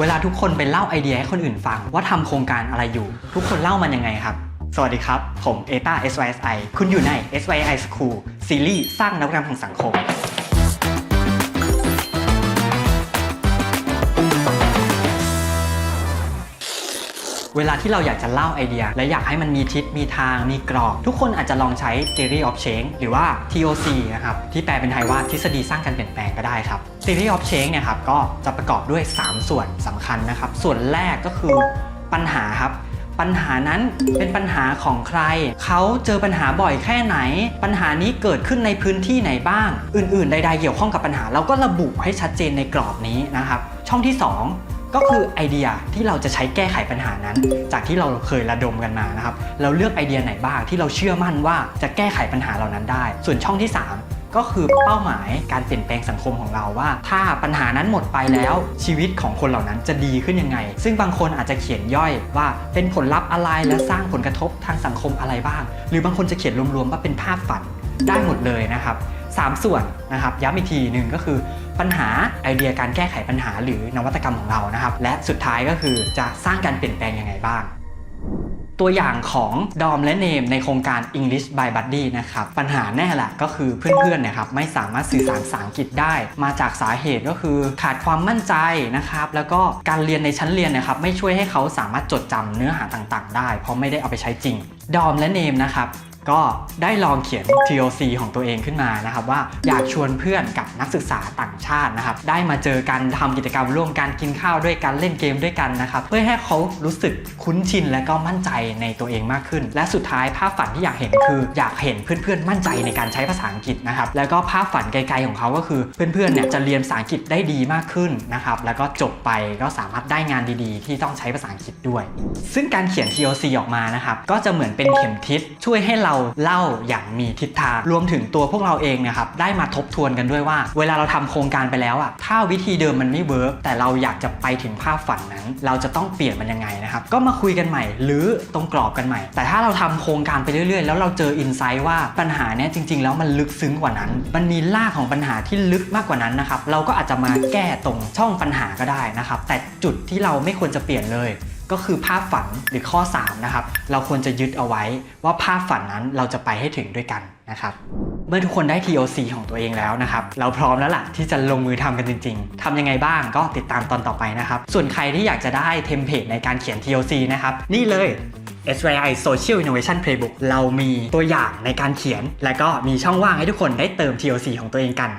เวลาทุกคนไปเล่าไอเดียให้คนอื่นฟังว่าทำโครงการอะไรอยู่ ทุกคนเล่ามันยังไงครับ สวัสดีครับ ผมเอตา SYSI คุณอยู่ใน SYI School ซีรีส์สร้างนวัตกรรมของสังคม เวลาที่เราอยากจะเล่าไอเดีย และอยากให้มันมีทิศมีทางมีกรอบ ทุกคนอาจจะลองใช้ theory of change หรือว่า TOC นะครับที่แปลเป็นไทยว่าทฤษฎีสร้างการเปลี่ยนแปลงก็ได้ครับ theory of change เนี่ยครับก็จะประกอบด้วย 3 ส่วนสำคัญนะครับ ส่วนแรกก็คือปัญหาครับปัญหานั้นเป็นปัญหาของใคร เขาเจอปัญหาบ่อยแค่ไหน ปัญหานี้เกิดขึ้นในพื้นที่ไหนบ้าง อื่นๆ ใด ๆ เกี่ยวข้องกับปัญหา เราก็ระบุให้ชัดเจนในกรอบนี้นะครับ ช่องที่ 2 ก็คือไอเดียที่เราจะใช้แก้ไขปัญหานั้น จากที่เราเคยระดมกันมานะครับเราเลือกไอเดียไหนบ้างที่เราเชื่อมั่นว่าจะแก้ไขปัญหาเหล่านั้นได้ ส่วนช่องที่ 3ก็คือเป้าหมายการเปลี่ยนแปลงสังคมของเราว่า ถ้าปัญหานั้นหมดไปแล้วชีวิตของคนเหล่านั้นจะดีขึ้นยังไง ซึ่งบางคนอาจจะเขียนย่อยว่าเป็นผลลัพธ์อะไรและสร้างผลกระทบทางสังคมอะไรบ้าง หรือบางคนจะเขียนรวมๆว่าเป็นภาพฝันได้หมดเลยนะครับ 3 ส่วนนะครับย้ำอีกทีหนึ่งก็คือ ปัญหาไอเดียการแก้ไขปัญหาหรือนวัตกรรมของเรานะครับ และสุดท้ายก็คือจะสร้างการเปลี่ยนแปลงยังไงบ้าง ตัวอย่างของดอมและเนมในโครงการ English by Buddy นะครับ ปัญหาแน่แหละก็คือเพื่อนๆนี่ยครับไม่สามารถสื่อสารภาษาอังกฤษได้ มาจากสาเหตุก็คือขาดความมั่นใจนะครับ แล้วก็การเรียนในชั้นเรียนนะครับไม่ช่วยให้เขาสามารถจดจำเนื้อหาต่างๆ ได้ เพราะไม่ได้เอาไปใช้จริงดอมและเนมนะครับ ก็ได้ลองเขียน TOC ของตัวเองขึ้นมานะครับว่าอยากชวนเพื่อนกับนักศึกษาต่างชาตินะครับได้มาเจอกันทำกิจกรรมร่วมกันกินข้าวด้วยกันเล่นเกมด้วยกันนะครับเพื่อให้เขารู้สึกคุ้นชินและก็มั่นใจในตัวเองมากขึ้น และสุดท้ายภาพฝันที่อยากเห็นคือ อยากเห็นเพื่อนๆมั่นใจในการใช้ภาษาอังกฤษนะครับแล้วก็ภาพฝันไกลๆของเขาก็คือเพื่อนๆเนี่ยจะเรียนภาษาอังกฤษได้ดีมากขึ้นนะครับแล้วก็จบไปก็สามารถได้งานดีๆ ที่ต้องใช้ภาษาอังกฤษด้วย ซึ่งการเขียน TOC ออกมานะครับก็จะเหมือนเป็นเข็มทิศช่วยให้เราเล่าอย่างมีทิศทางรวมถึงตัวพวกเราเองนะครับได้มาทบทวนกันด้วยว่า เวลาเราทำโครงการไปแล้วอะถ้าวิธีเดิมมันไม่เวิร์กแต่เราอยากจะไปถึงภาพฝันนั้น เราจะต้องเปลี่ยนมันยังไงนะครับก็มาคุยกันใหม่ หรือตรงกรอบกันใหม่ แต่ถ้าเราทำโครงการไปเรื่อยๆ แล้วเราเจออินไซต์ว่าปัญหาเนี้ยจริง ๆ แล้วมันลึกซึ้งกว่านั้น มันมีรากของปัญหาที่ลึกมากกว่านั้นนะครับเราก็อาจจะมาแก้ตรงช่องปัญหาก็ได้นะครับแต่จุดที่เราไม่ควรจะเปลี่ยนเลย ก็คือภาพฝันหรือข้อ 3 นะครับ เราควรจะยึดเอาไว้ว่าภาพฝันนั้นเราจะไปให้ถึงด้วยกันนะครับ เมื่อทุกคนได้ TOC ของตัวเองแล้วนะครับ เราพร้อมแล้วล่ะที่จะลงมือทำกันจริง ๆทำยังไงบ้างก็ติดตามตอนต่อไปนะครับ ส่วนใครที่อยากจะได้เทมเพลตในการเขียน TOC นะครับ นี่เลย SYI Social Innovation Playbook เรามีตัวอย่างในการเขียน และก็มีช่องว่างให้ทุกคนได้เติม TOC ของตัวเองกัน